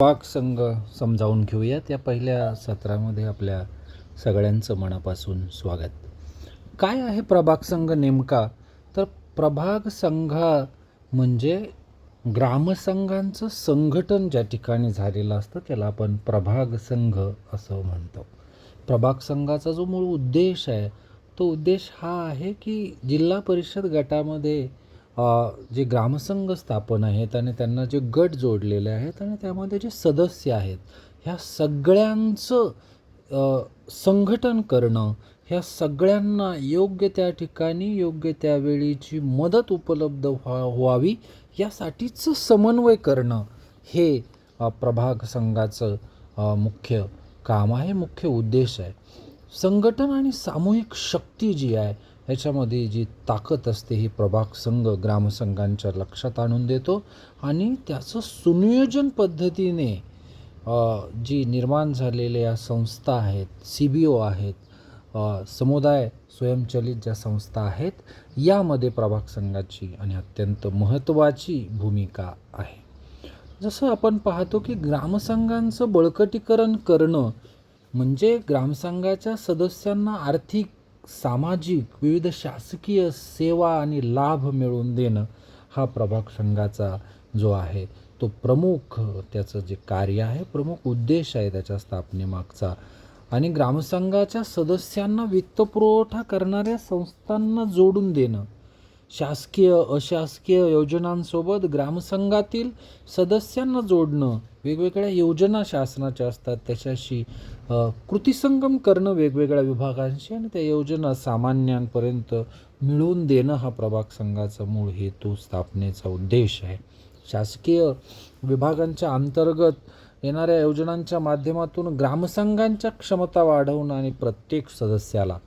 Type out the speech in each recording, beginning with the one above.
पाक संघ समजावून घेऊयात. या पहिल्या सत्रामध्ये आपल्या सगळ्यांचं मनापासून स्वागत. काय आहे प्रभाग संघ नेमका? तर प्रभाग संघा म्हणजे ग्रामसंघांचं संघटन ज्या ठिकाणी झालेलं असतं त्याला आपण प्रभाग संघ असं म्हणतो. प्रभाग संघाचा जो मूळ उद्देश आहे तो उद्देश हा आहे की जिल्हा परिषद गटामध्ये जे ग्रामसंघ स्थापन आहेत आणि त्यांना जे गट जोडलेले आहेत आणि त्यामध्ये जे सदस्य आहेत ह्या सगळ्यांचं संघटन करणं ह्या सगळ्यांना योग्य त्या ठिकाणी योग्य त्यावेळीची मदत उपलब्ध व्हा व्हावी यासाठीचं समन्वय करणं हे प्रभाग संघाचं मुख्य काम आहे मुख्य उद्देश आहे. संघटन आणि सामूहिक शक्ती जी आहे ह्याच्यामध्ये जी ताकद असते ही प्रभाग संघ ग्रामसंघांच्या लक्षात आणून देतो आणि त्याचं सुनियोजन पद्धतीने जी निर्माण झालेल्या संस्था आहेत सी बी ओ आहेत समुदाय स्वयंचलित ज्या संस्था आहेत यामध्ये प्रभाग संघाची आणि अत्यंत महत्त्वाची भूमिका आहे. जसं आपण पाहतो की ग्रामसंघांचं बळकटीकरण करणं म्हणजे ग्रामसंघाच्या सदस्यांना आर्थिक सामाजिक विविध शासकीय सेवा आणि लाभ मिळवून देणं हा प्रभाग संघाचा जो आहे तो प्रमुख त्याचं जे कार्य आहे प्रमुख उद्देश आहे त्याच्या स्थापनेमागचा. आणि ग्रामसंघाच्या सदस्यांना वित्तपुरवठा करणाऱ्या संस्थांना जोडून देणं. शासकीय अशासकीय योजनांसोबत ग्रामसंघातील सदस्यांना जोडणं वेगवेगळ्या योजना शासनाच्या असतात त्याच्याशी कृतीसंगम करणं वेगवेगळ्या विभागांशी आणि त्या योजना सामान्यांपर्यंत मिळवून देणं हा प्रभाग संघाचा मूळ हेतू स्थापनेचा उद्देश आहे. शासकीय विभागांच्या अंतर्गत येणाऱ्या योजनांच्या माध्यमातून ग्रामसंघांच्या क्षमता वाढवणं आणि प्रत्येक सदस्याला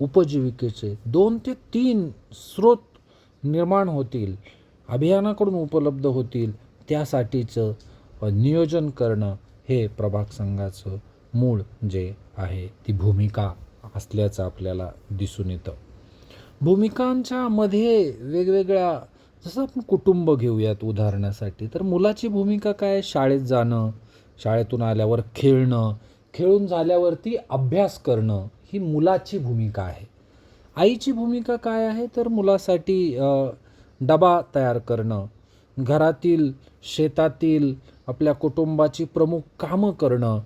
उपजीविकेचे दोन ते तीन स्रोत निर्माण होतील अभियानाकडून उपलब्ध होतील त्यासाठीचं नियोजन करणं हे प्रभाग संघाचं मूळ जे आहे ती भूमिका असल्याचं आपल्याला दिसून येतं. भूमिकांच्या मध्ये वेगवेगळ्या जसं आपण कुटुंब घेऊयात उदाहरणासाठी तर मुलाची भूमिका काय? शाळेत जाणं शाळेतून आल्यावर खेळणं खेळून झाल्यावरती अभ्यास करणं ही मुलाची भूमिका आहे. आईची भूमिका काय आहे? तर मुलासाठी डबा तयार करणं घरातील शेतातील आपल्या कुटुंबाची प्रमुख कामं करणं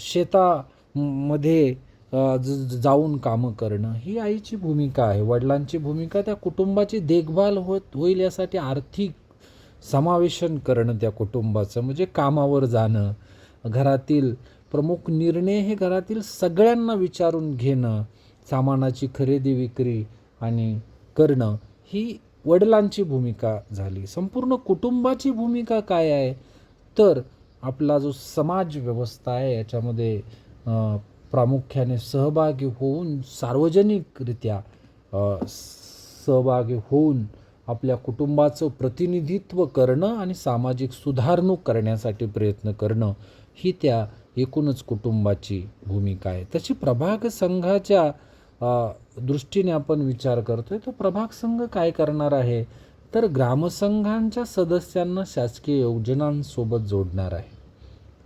शेतामध्ये ज- जाऊन कामं करणं ही आईची भूमिका आहे. वडिलांची भूमिका त्या कुटुंबाची देखभाल होत होईल यासाठी आर्थिक समावेशन करणं त्या कुटुंबाचं म्हणजे कामावर जाणं घरातील प्रमुख निर्णय हे घरातील सगळ्यांना विचारून घेणं सामानाची खरेदी विक्री आणि करणं ही वडिलांची भूमिका झाली. संपूर्ण कुटुंबाची भूमिका काय आहे? तर आपला जो समाज व्यवस्था आहे याच्यामध्ये प्रामुख्याने सहभागी होऊन सार्वजनिकरित्या सहभागी होऊन आपल्या कुटुंबाचं प्रतिनिधित्व करणं आणि सामाजिक सुधारणूक करण्यासाठी प्रयत्न करणं ही त्या एकूणच कुटुंबाची भूमिका आहे. तशी प्रभाग संघाच्या दृष्टीने आपण विचार करतोय तर प्रभाग संघ काय करणार आहे? तर ग्रामसंघांच्या सदस्यांना शासकीय योजनांसोबत जोडणार आहे.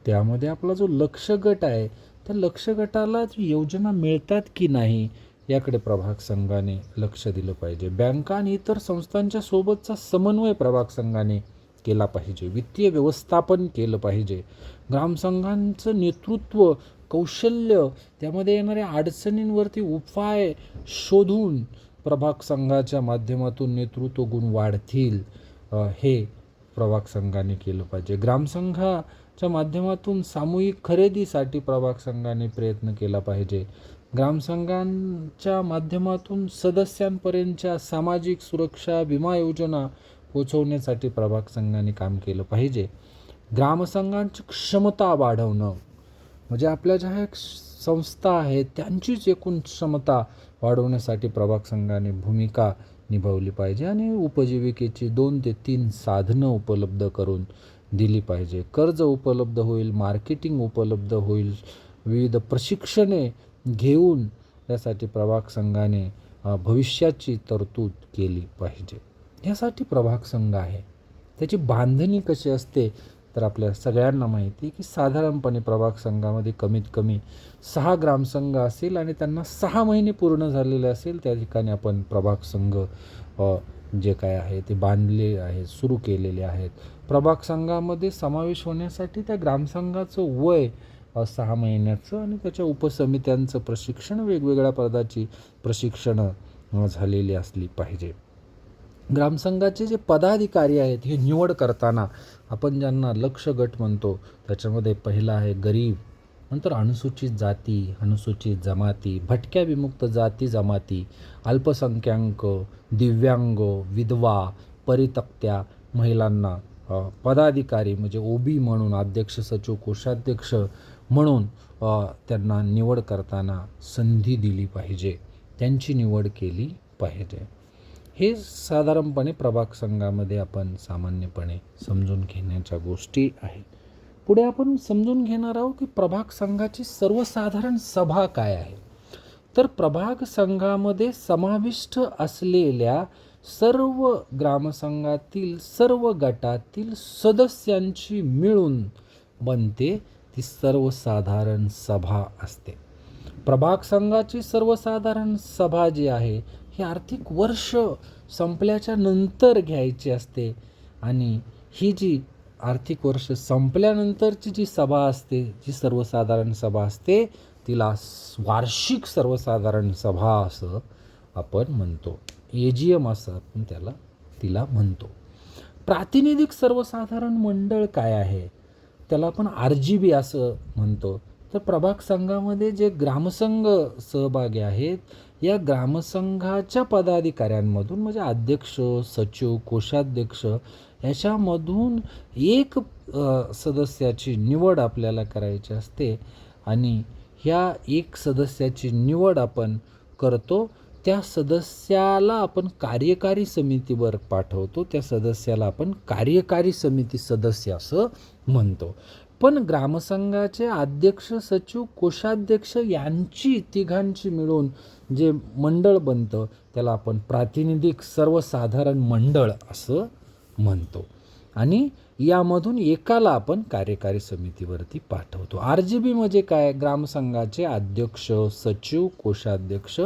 त्यामध्ये आपला जो लक्ष गट आहे त्या लक्ष गटाला योजना मिळतात की नाही याकडे प्रभाग संघाने लक्ष दिलं पाहिजे. बँका आणि इतर संस्थांच्या सोबतचा समन्वय प्रभाग संघाने केला पाहिजे. वित्तीय व्यवस्थापन केलं पाहिजे. ग्रामसंघांचं नेतृत्व कौशल्य त्यामध्ये येणाऱ्या अडचणींवरती उपाय शोधून प्रभाग संघाच्या माध्यमातून नेतृत्व गुण वाढतील हे प्रभाग संघाने केलं पाहिजे. ग्रामसंघाच्या माध्यमातून सामूहिक खरेदीसाठी प्रभाग संघाने प्रयत्न केला पाहिजे. ग्रामसंघांच्या माध्यमातून सदस्यांपर्यंतच्या सामाजिक सुरक्षा विमा योजना पोचवण्यासाठी प्रभाग संघाने काम केलं पाहिजे. ग्रामसंघांची क्षमता वाढवणं. म्हणजे आपल्या ज्या ह्या संस्था आहेत त्यांचीच एकूण क्षमता वाढवण्यासाठी प्रभाग संघाने भूमिका निभावली पाहिजे आणि उपजीविकेची दोन ते तीन साधनं उपलब्ध करून दिली पाहिजे. कर्ज उपलब्ध होईल मार्केटिंग उपलब्ध होईल विविध प्रशिक्षणे घेऊन यासाठी प्रभाग संघाने भविष्याची तरतूद केली पाहिजे. यासाठी प्रभाग संघ आहे. त्याची बांधणी कशी असते तर आपल्या सगळ्यांना माहिती आहे की साधारणपणे प्रभाग संघामध्ये कमीत कमी सहा ग्रामसंघ असेल आणि त्यांना सहा महिने पूर्ण झालेले असेल त्या ठिकाणी आपण प्रभाग संघ जे काय आहे ते बांधले आहेत सुरू केलेले आहेत. प्रभाग संघामध्ये समावेश होण्यासाठी त्या ग्रामसंघाचं वय सहा महिन्याचं आणि त्याच्या उपसमित्यांचं प्रशिक्षण वेगवेगळ्या पदाची प्रशिक्षणं झालेली असली पाहिजे. ग्रामसंघाचे जे पदाधिकारी आहेत हे निवड करताना आपण ज्यांना लक्ष गट म्हणतो त्याच्यामध्ये पहिला आहे गरीब नंतर अनुसूचित जाती अनुसूचित जमाती भटक्या विमुक्त जाती जमाती अल्पसंख्याक दिव्यांग विधवा परितक्त्या महिलांना पदाधिकारी म्हणजे ओबी म्हणून अध्यक्ष सचिव कोषाध्यक्ष म्हणून त्यांना निवड करताना संधी दिली पाहिजे. त्यांची निवड केली पाहिजे. हे साधारणपणे प्रभाग संघामध्ये आपण सामान्यपणे समजून घेण्याच्या गोष्टी आहेत. पुढे आपण समजून घेणार आहोत की प्रभाग संघाची सर्वसाधारण सभा काय आहे. तर प्रभाग संघामध्ये समाविष्ट असलेल्या सर्व ग्रामसंघातील सर्व गटातील सदस्यांची मिळून बनते ती सर्वसाधारण सभा असते. प्रभाग संघाची सर्वसाधारण सभा जी आहे हे आर्थिक वर्ष संपल्याच्या नंतर घ्यायची असते. आणि ही जी आर्थिक वर्ष संपल्यानंतरची जी सभा असते जी सर्वसाधारण सभा असते तिला वार्षिक सर्वसाधारण सभा असं आपण म्हणतो. ए जी एम असं आपण त्याला तिला म्हणतो. प्रातिनिधिक सर्वसाधारण मंडळ काय आहे? त्याला आपण आर जी बी असं म्हणतो. तर प्रभाग संघामध्ये जे ग्रामसंघ सहभागी आहेत या ग्रामसंघाच्या पदाधिकाऱ्यांमधून म्हणजे अध्यक्ष सचिव कोषाध्यक्ष याच्यामधून एक सदस्याची निवड आपल्याला करायची असते आणि ह्या एक सदस्याची निवड आपण करतो त्या सदस्याला आपण कार्यकारी समितीवर पाठवतो त्या सदस्याला आपण कार्यकारी समिती सदस्य असं म्हणतो. पण ग्रामसंघाचे अध्यक्ष सचिव कोषाध्यक्ष यांची तिघांची मिळून जे मंडळ बनतं त्याला आपण प्रातिनिधिक सर्वसाधारण मंडळ असं म्हणतो. आणि यामधून एकाला आपण कार्यकारी समितीवरती पाठवतो. आर जी बी म्हणजे काय? ग्रामसंघाचे अध्यक्ष सचिव कोषाध्यक्ष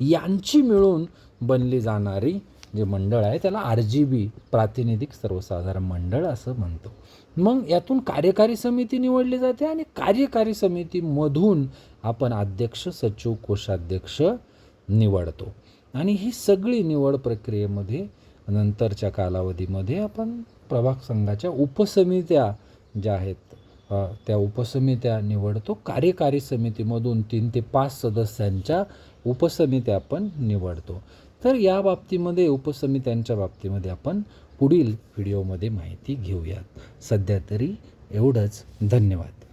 यांची मिळून बनली जाणारी जे मंडळ आहे त्याला आर जी बी प्रातिनिधिक सर्वसाधारण मंडळ असं म्हणतो. मग यातून कार्यकारी समिती निवडली जाते आणि कार्यकारी समितीमधून आपण अध्यक्ष सचिव कोषाध्यक्ष निवडतो. आणि ही सगळी निवड प्रक्रियेमध्ये नंतरच्या कालावधीमध्ये आपण प्रभाग संघाच्या उपसमित्या ज्या आहेत त्या उपसमित्या निवडतो. कार्यकारी समितीमधून तीन ते पाच सदस्यांच्या उपसमित्या आपण निवडतो. तर या बाबतीमध्ये उपसमित्यांच्या बाबतीमध्ये आपण पुढील व्हिडिओमध्ये माहिती घेऊयात. सध्या तरी एवढंच. धन्यवाद.